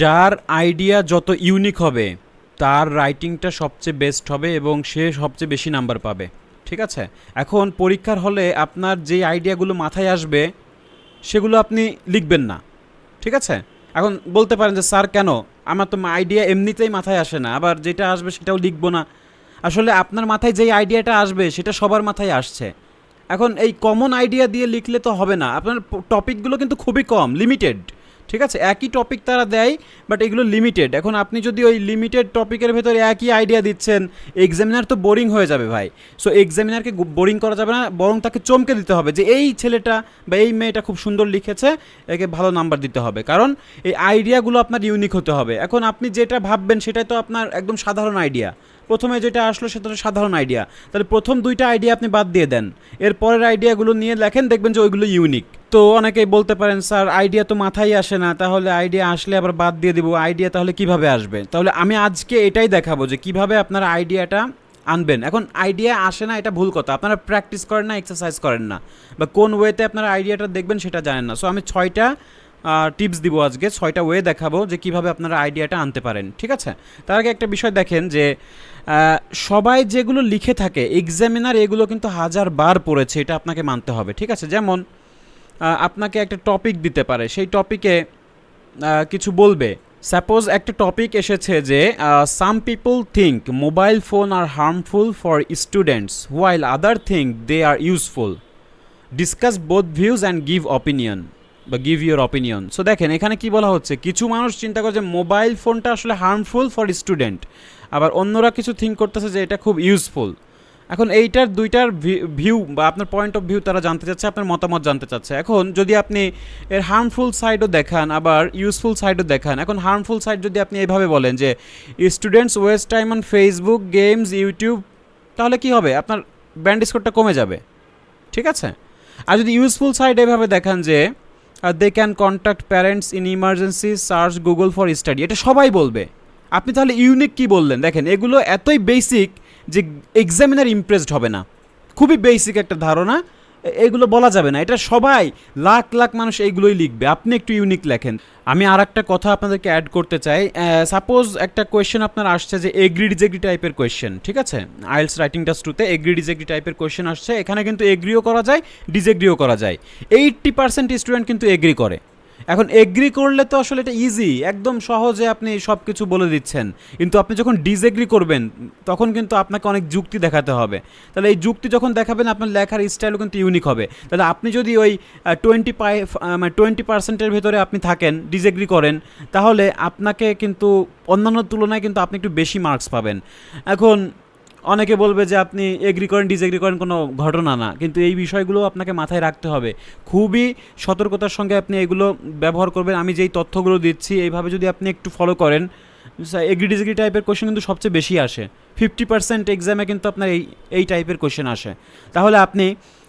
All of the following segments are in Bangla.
যার আইডিয়া যত ইউনিক হবে, তার রাইটিংটা সবচেয়ে বেস্ট হবে এবং সে সবচেয়ে বেশি নাম্বার পাবে। ঠিক আছে? এখন পরীক্ষার হলে আপনার যে আইডিয়াগুলো মাথায় আসবে, সেগুলো আপনি লিখবেন না। ঠিক আছে? এখন বলতে পারেন যে, স্যার, কেন? আমার তো আইডিয়া এমনিতেই মাথায় আসে না। আবার যেটা আসবে সেটাও লিখব না। আসলে আপনার মাথায় যেই আইডিয়াটা আসবে, সেটা সবার মাথায় আসছে। এখন এই কমন আইডিয়া দিয়ে লিখলে তো হবে না। আপনার টপিকগুলো কিন্তু খুবই কম লিমিটেড ঠিক আছে? একই টপিক তারা দেয় বাট এগুলো লিমিটেড এখন আপনি যদি ওই লিমিটেড টপিকের ভেতরে একই আইডিয়া দিচ্ছেন এক্সামিনার তো বোরিং হয়ে যাবে ভাই। সো এক্সামিনারকে বোরিং করা যাবে না, বরং তাকে চমকে দিতে হবে যে, এই ছেলেটা বা এই মেয়েটা খুব সুন্দর লিখেছে, একে ভালো নাম্বার দিতে হবে। কারণ এই আইডিয়াগুলো আপনার ইউনিক হতে হবে। এখন আপনি যেটা ভাববেন, সেটাই তো আপনার একদম সাধারণ আইডিয়া প্রথমে যেটা আসলো সেটা সাধারণ আইডিয়া তাহলে প্রথম দুইটা আইডিয়া আপনি বাদ দিয়ে দেন। এর পরের আইডিয়াগুলো নিয়ে লেখেন, দেখবেন যে ওইগুলো ইউনিক তো অনেকেই বলতে পারেন, স্যার আইডিয়া তো মাথায় আসে না, তাহলে আইডিয়া আসলে আবার বাদ দিয়ে দিব। আইডিয়া তাহলে কীভাবে আসবে? তাহলে আমি আজকে এটাই দেখাবো যে কীভাবে আপনার আইডিয়াটা আনবেন। এখন আইডিয়া আসে না, এটা ভুল কথা। আপনারা প্র্যাকটিস করেন না এক্সারসাইজ করেন না। বা কোন ওয়েতে আপনারা আইডিয়াটা দেখবেন সেটা জানেন না। সো আমি ছয়টা টিপস দিব আজকে, ছয়টা ওয়ে দেখাবো যে কীভাবে আপনারা আইডিয়াটা আনতে পারেন, ঠিক আছে? তার আগে একটা বিষয় দেখেন যে সবাই যেগুলো লিখে থাকে এক্সামিনার এগুলো কিন্তু হাজার বার পড়েছে, এটা আপনাকে মানতে হবে, ঠিক আছে? যেমন আপনাকে একটা টপিক দিতে পারে, সেই টপিকে কিছু বলবে। সাপোজ একটা টপিক এসেছে যে some people think mobile phone are harmful for students while other think they are useful discuss both views and give opinion বা গিভ ইউর অপিনিয়ন সো দেখেন, এখানে কি বলা হচ্ছে? কিছু মানুষ চিন্তা করে যে মোবাইল ফোনটা আসলে হার্মফুল ফর স্টুডেন্ট আবার অন্যরা কিছু থিঙ্ক করতেছে যে এটা খুব ইউজফুল এখন এইটার দুইটার ভিউ বা আপনার পয়েন্ট অফ ভিউ তারা জানতে চাচ্ছে, আপনার মতামত জানতে চাচ্ছে। এখন যদি আপনি এর হার্মফুল সাইডও দেখান, আবার ইউজফুল সাইডও দেখান, এখন হার্মফুল সাইড যদি আপনি এইভাবে বলেন যে students waste time on Facebook games YouTube তাহলে কি হবে? আপনার ব্যান্ড স্কোরটা কমে যাবে। ঠিক আছে? আর যদি ইউজফুল সাইড এভাবে দেখান যে they can contact parents in emergency search Google for study এটা সবাই বলবে। আপনি তাহলে ইউনিক কি বললেন? দেখেন, এগুলো এতই বেসিক যে এক্সামিনার ইমপ্রেসড হবে না। খুবই বেসিক একটা ধারণা। এগুলো বলা যাবে না। এটা সবাই, লাখ লাখ মানুষ এইগুলোই লিখবে। আপনি একটু ইউনিক লেখেন। আমি আর একটা কথা আপনাদেরকে অ্যাড করতে চাই। সাপোজ একটা কোয়েশ্চেন আপনার আসছে যে এগ্রি ডিজেগ্রি টাইপের কোয়েশ্চেন ঠিক আছে? আইলস রাইটিং টাস্ট টুতে এগ্রি ডিজেগ্রি টাইপের কোয়েশ্চেন আসছে। এখানে কিন্তু এগ্রিও করা যায় ডিজেগ্রিও করা যায়। এইট্টি পার্সেন্ট স্টুডেন্ট কিন্তু এগ্রি করে। এখন এগ্রি করলে তো আসলে এটা ইজি একদম সহজে আপনি সব কিছু বলে দিচ্ছেন। কিন্তু আপনি যখন ডিসএগ্রি করবেন, তখন কিন্তু আপনাকে অনেক যুক্তি দেখাতে হবে। তাহলে এই যুক্তি যখন দেখাবেন, আপনার লেখার স্টাইলও কিন্তু ইউনিক হবে। তাহলে আপনি যদি ওই টোয়েন্টি পাই মানে টোয়েন্টি পার্সেন্টের ভেতরে আপনি থাকেন ডিসএগ্রি করেন, তাহলে আপনাকে কিন্তু অন্যান্য তুলনায় কিন্তু আপনি একটু বেশি মার্কস পাবেন। এখন অনেকে বলবে যে আপনি এগ্রি করেন ডিসএগ্রি করেন, কোনো ঘটনা না। কিন্তু এই বিষয়গুলো আপনাকে মাথায় রাখতে হবে। খুবই সতর্কতার সঙ্গে আপনি এগুলো ব্যবহার করবেন। আমি যেই তথ্যগুলো দিচ্ছি, এইভাবে যদি আপনি একটু ফলো করেন এগ্রি ডিসএগ্রি টাইপের কোশ্চেন কিন্তু সবচেয়ে বেশি আসে। ফিফটি পার্সেন্ট এক্সামে কিন্তু আপনার এই এই টাইপের কোশ্চেন আসে। তাহলে আপনি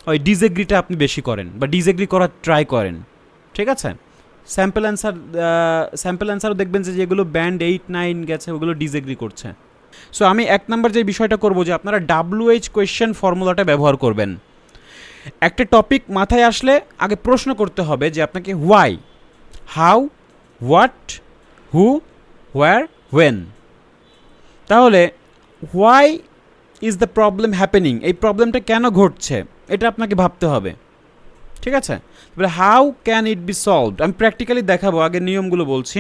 ওই ডিসএগ্রিটা আপনি বেশি করেন বা ডিসএগ্রি করার ট্রাই করেন। ঠিক আছে? স্যাম্পল অ্যান্সার স্যাম্পল অ্যান্সারও দেখবেন যে যেগুলো ব্যান্ড এইট নাইন গেছে, ওগুলো ডিসএগ্রি করছে। সো আমি এক নম্বর যে বিষয়টা করব যে আপনারা ডাব্লিউএইচ কোয়েশ্চেন ফর্মুলাটা ব্যবহার করবেন। একটা টপিক মাথায় আসলে আগে প্রশ্ন করতে হবে যে আপনাকে why how what who where when তাহলে why is the problem happening এই প্রবলেমটা কেন ঘটছে? এটা আপনাকে ভাবতে হবে। ঠিক আছে? তারপরে how can it be solved আমি প্র্যাকটিক্যালি দেখাবো, আগে নিয়মগুলো বলছি।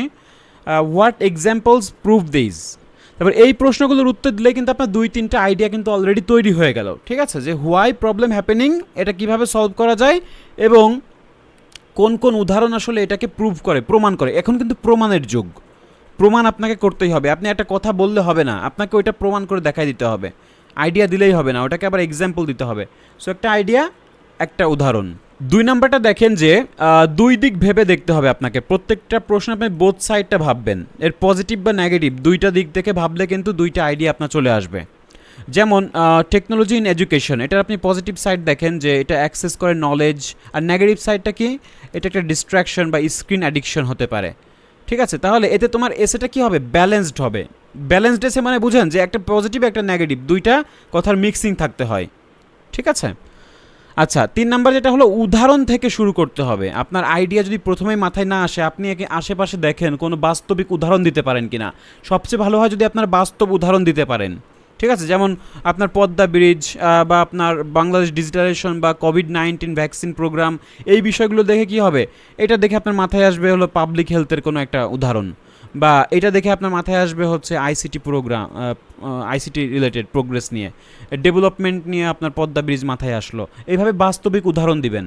হোয়াট এক্সাম্পলস প্রুভ দিস তারপর এই প্রশ্নগুলোর উত্তর দিলে কিন্তু আপনার দুই, তিনটা আইডিয়া কিন্তু অলরেডি তৈরি হয়ে গেল। ঠিক আছে? যে হোয়াই প্রবলেম হ্যাপেনিং এটা কীভাবে সলভ করা যায় এবং কোন কোন উদাহরণ আসলে এটাকে প্রুভ করে, প্রমাণ করে। এখন কিন্তু প্রমাণের যুগ। প্রমাণ আপনাকে করতেই হবে। আপনি একটা কথা বললে হবে না। আপনাকে ওইটা প্রমাণ করে দেখাই দিতে হবে। আইডিয়া দিলেই হবে না। ওটাকে আবার এক্সাম্পল দিতে হবে। সো একটা আইডিয়া একটা উদাহরণ। দুই নাম্বারটা দেখেন যে দুই দিক ভেবে দেখতে হবে আপনাকে। প্রত্যেকটা প্রশ্ন আপনি বোথ সাইডটা ভাববেন। এর পজিটিভ বা নেগেটিভ দুইটা দিক থেকে ভাবলে কিন্তু দুইটা আইডিয়া আপনার চলে আসবে। যেমন টেকনোলজি ইন এডুকেশন এটার আপনি পজিটিভ সাইড দেখেন যে, এটা অ্যাক্সেস করে নলেজ আর নেগেটিভ সাইডটা কি? এটা একটা ডিস্ট্র্যাকশন বা স্ক্রিন অ্যাডিকশন হতে পারে। ঠিক আছে? তাহলে এতে তোমার এসেটা কি হবে? ব্যালেন্সড হবে। ব্যালেন্সড এসে মানে বুঝেন যে, একটা পজিটিভ একটা নেগেটিভ দুইটা কথার মিক্সিং থাকতে হয়। ঠিক আছে? আচ্ছা তিন নাম্বার যেটা হলো, উদাহরণ থেকে শুরু করতে হবে। আপনার আইডিয়া যদি প্রথমেই মাথায় না আসে, আপনি একে আশেপাশে দেখেন, কোনো বাস্তবিক উদাহরণ দিতে পারেন কিনা। সবচেয়ে ভালো হয় যদি আপনার বাস্তব উদাহরণ দিতে পারেন। ঠিক আছে? যেমন আপনার পদ্মা ব্রিজ বা আপনার বাংলাদেশ ডিজিটালাইজেশন বা কোভিড নাইন্টিন ভ্যাকসিন প্রোগ্রাম, এই বিষয়গুলো দেখে কি হবে? এটা দেখে আপনার মাথায় আসবে হলো পাবলিক হেলথের কোনো একটা উদাহরণ। বা এটা দেখে আপনার মাথায় আসবে হচ্ছে ICT programme ICT related progress নিয়ে। ডেভেলপমেন্ট নিয়ে আপনার পদ্মা ব্রিজ মাথায় আসলো। এইভাবে বাস্তবিক উদাহরণ দিবেন।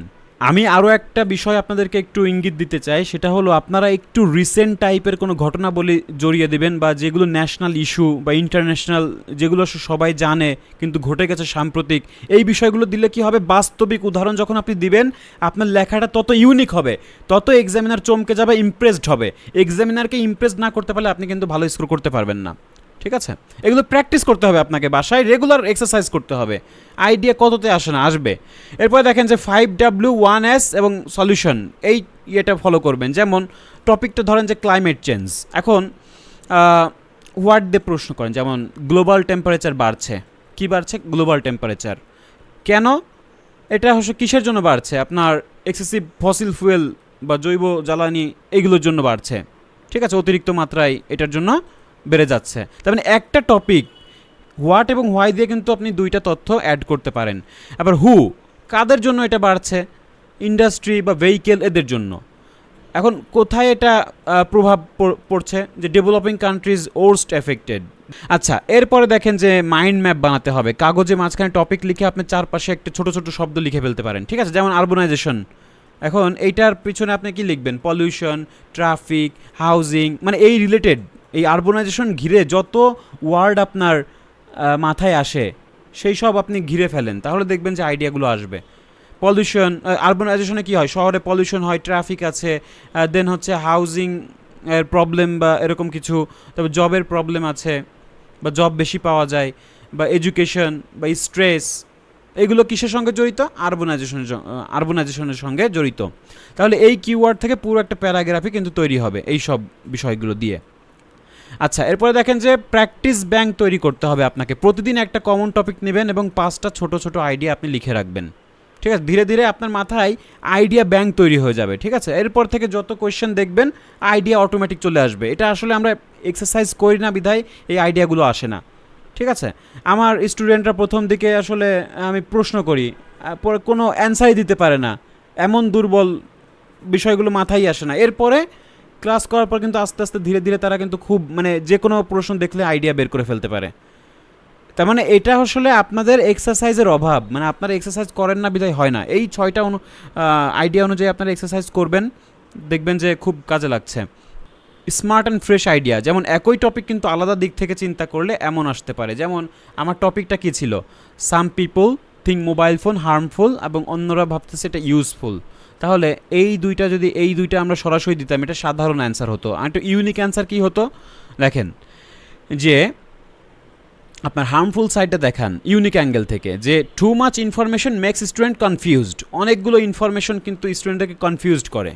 আমি আরও একটা বিষয় আপনাদেরকে একটু ইঙ্গিত দিতে চাই, সেটা হলো আপনারা একটু রিসেন্ট টাইপের কোনো ঘটনাবলী জড়িয়ে দেবেন বা যেগুলো ন্যাশনাল ইস্যু বা ইন্টারন্যাশনাল যেগুলো সবাই জানে কিন্তু ঘটে গেছে সাম্প্রতিক, এই বিষয়গুলো দিলে কি হবে? বাস্তবিক উদাহরণ যখন আপনি দিবেন, আপনার লেখাটা তত ইউনিক হবে, তত এক্সামিনার চমকে যাবে ইমপ্রেসড হবে। এক্সামিনারকে ইমপ্রেস না করতে পারলে আপনি কিন্তু ভালো স্কোর করতে পারবেন না। ঠিক আছে? এগুলো প্র্যাকটিস করতে হবে আপনাকে, বাসায় রেগুলার এক্সারসাইজ করতে হবে। আইডিয়া কততে আসে না, আসবে। এরপরে দেখেন যে ফাইভ ডাব্লিউ ওয়ান এস এবং সলিউশন এই ইয়েটা ফলো করবেন। যেমন টপিকটা ধরেন যে ক্লাইমেট চেঞ্জ এখন হোয়াট দিয়ে প্রশ্ন করেন, যেমন গ্লোবাল টেম্পারেচার বাড়ছে। কি বাড়ছে? গ্লোবাল টেম্পারেচার কেন? এটা হচ্ছে কিসের জন্য বাড়ছে? আপনার এক্সেসিভ ফসিল ফুয়েল বা জৈব জ্বালানি, এগুলোর জন্য বাড়ছে। ঠিক আছে? অতিরিক্ত মাত্রায় এটার জন্য বেড়ে যাচ্ছে। তার মানে একটা টপিক হোয়াট এবং হোয়াই দিয়ে কিন্তু আপনি দুইটা তথ্য অ্যাড করতে পারেন। আবার হু কাদের জন্য এটা বাড়ছে? ইন্ডাস্ট্রি বা ভেহিকেল এদের জন্য। এখন কোথায় এটা প্রভাব পড়ছে? যে ডেভেলপিং কান্ট্রিজ ওর্স্ট এফেক্টেড আচ্ছা এরপরে দেখেন যে মাইন্ড ম্যাপ বানাতে হবে। কাগজে মাঝখানে টপিক লিখে আপনি চারপাশে একটা ছোট ছোট শব্দ লিখে ফেলতে পারেন। ঠিক আছে? যেমন আরবানাইজেশন এখন এইটার পিছনে আপনি কি লিখবেন? পলিউশন ট্রাফিক হাউজিং মানে এই রিলেটেড এই আরবানাইজেশন ঘিরে যত ওয়ার্ড আপনার মাথায় আসে, সেই সব আপনি ঘিরে ফেলেন। তাহলে দেখবেন যে আইডিয়াগুলো আসবে। পলিউশন আরবানাইজেশনে কি হয়? শহরে পলিউশন হয় ট্রাফিক আছে দেন হচ্ছে হাউজিং এর প্রবলেম বা এরকম কিছু তবে জবের প্রবলেম আছে, বা জব বেশি পাওয়া যায়, বা এডুকেশন বা স্ট্রেস এগুলো কিসের সঙ্গে জড়িত? আরবানাইজেশনের আরবানাইজেশনের সঙ্গে জড়িত। তাহলে এই কিওয়ার্ড থেকে পুরো একটা প্যারাগ্রাফি কিন্তু তৈরি হবে, এই সব বিষয়গুলো দিয়ে। আচ্ছা এরপরে দেখেন যে প্র্যাকটিস ব্যাংক তৈরি করতে হবে আপনাকে। প্রতিদিন একটা কমন টপিক নেবেন এবং পাঁচটা ছোট ছোট আইডিয়া আপনি লিখে রাখবেন। ঠিক আছে? ধীরে ধীরে আপনার মাথায় আইডিয়া ব্যাংক তৈরি হয়ে যাবে, ঠিক আছে? এরপর থেকে যত কোয়েশ্চেন দেখবেন আইডিয়া অটোমেটিক চলে আসবে। এটা আসলে আমরা এক্সারসাইজ করি না বিধায় এই আইডিয়াগুলো আসে না। ঠিক আছে? আমার স্টুডেন্টরা প্রথম দিকে আসলে আমি প্রশ্ন করি পরে কোনো অ্যান্সারই দিতে পারে না। এমন দুর্বল বিষয়গুলো মাথায় আসে না। এরপরে ক্লাস করার পর কিন্তু আস্তে আস্তে ধীরে ধীরে তারা কিন্তু খুব মানে যে কোনো প্রশ্ন দেখলে আইডিয়া বের করে ফেলতে পারে। তার মানে এটা আসলে আপনাদের এক্সারসাইজের অভাব। মানে আপনারা এক্সারসাইজ করেন না বিধায় হয় না। এই ছয়টা অনু আইডিয়া অনুযায়ী আপনারা এক্সারসাইজ করবেন, দেখবেন যে খুব কাজে লাগছে। স্মার্ট অ্যান্ড ফ্রেশ আইডিয়া যেমন একই টপিক কিন্তু আলাদা দিক থেকে চিন্তা করলে এমন আসতে পারে। যেমন আমার টপিকটা কী ছিল? Some people think mobile phone harmful এবং অন্যরা ভাবতেছে এটা ইউজফুল তাহলে এই দুইটা যদি, এই দুইটা আমরা সরাসরি দিতাম, এটা সাধারণ অ্যান্সার হতো। আর একটা ইউনিক অ্যান্সার কী হতো? দেখেন, যে আপনার হার্মফুল সাইডটা দেখান ইউনিক অ্যাঙ্গেল থেকে, যে too much information makes student confused অনেকগুলো ইনফরমেশন কিন্তু স্টুডেন্টকে কনফিউজড করে।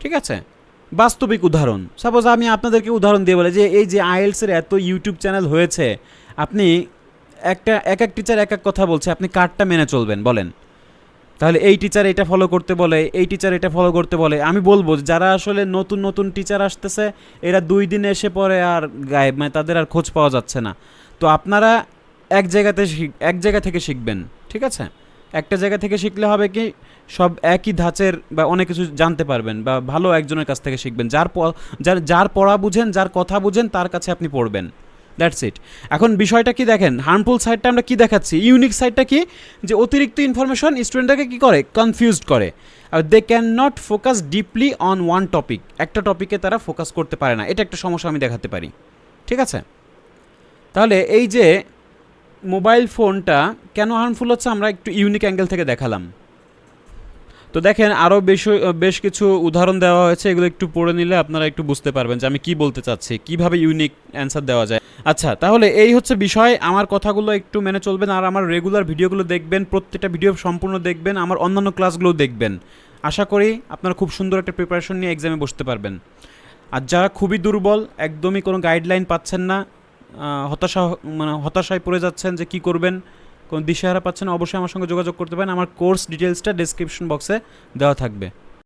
ঠিক আছে? বাস্তবিক উদাহরণ। সাপোজ আমি আপনাদেরকে উদাহরণ দিয়ে বলে যে, এই যে আইএলসের এত ইউটিউব চ্যানেল হয়েছে, আপনি একটা, এক এক টিচার এক এক কথা বলছে, আপনি কারটা মেনে চলবেন, বলেন। তাহলে এই টিচার এটা ফলো করতে বলে, এই টিচার এটা ফলো করতে বলে। আমি বলব যারা আসলে নতুন নতুন টিচার আসতেছে, এরা দুই দিন এসে পরে আর গায়েব মানে তাদের আর খোঁজ পাওয়া যাচ্ছে না। তো আপনারা এক জায়গাতে এক জায়গা থেকে শিখবেন, ঠিক আছে? একটা জায়গা থেকে শিখলে হবে কি, সব একই ধাঁচের বা অনেক কিছু জানতে পারবেন বা ভালো একজনের কাছ থেকে শিখবেন। যার যার যার পড়া বুঝেন, যার কথা বুঝেন, তার কাছে আপনি পড়বেন। দ্যাটস ইট এখন বিষয়টা কি দেখেন? হার্মফুল সাইডটা আমরা কি দেখাচ্ছি? ইউনিক সাইডটা কি? যে অতিরিক্ত ইনফরমেশন স্টুডেন্টটাকে কি করে? কনফিউজড করে। আর they can not focus deeply on one topic একটা টপিকে তারা ফোকাস করতে পারে না। এটা একটা সমস্যা আমি দেখাতে পারি। ঠিক আছে? তাহলে এই যে মোবাইল ফোনটা কেন হার্মফুল হচ্ছে আমরা একটু ইউনিক অ্যাঙ্গেল থেকে দেখালাম। তো দেখেন আরও বেশ বেশ কিছু উদাহরণ দেওয়া হয়েছে। এগুলো একটু পড়ে নিলে আপনারা একটু বুঝতে পারবেন যে আমি কি বলতে চাচ্ছি, কীভাবে ইউনিক অ্যান্সার দেওয়া যায়। আচ্ছা তাহলে এই হচ্ছে বিষয়। আমার কথাগুলো একটু মেনে চলবেন আর আমার রেগুলার ভিডিওগুলো দেখবেন, প্রত্যেকটা ভিডিও সম্পূর্ণ দেখবেন, আমার অন্যান্য ক্লাসগুলো দেখবেন। আশা করি আপনারা খুব সুন্দর একটা প্রিপারেশন নিয়ে এক্সামে বসতে পারবেন। আর যারা খুবই দুর্বল, একদমই কোনো গাইডলাইন পাচ্ছেন না হতাশা মানে হতাশায় পড়ে যাচ্ছেন যে কি করবেন কোনো দিশেহারা পাচ্ছেন অবশ্যই আমার সঙ্গে যোগাযোগ করতে পারেন। আমার কোর্স ডিটেলসটা ডেসক্রিপশন বক্সে দেওয়া থাকবে।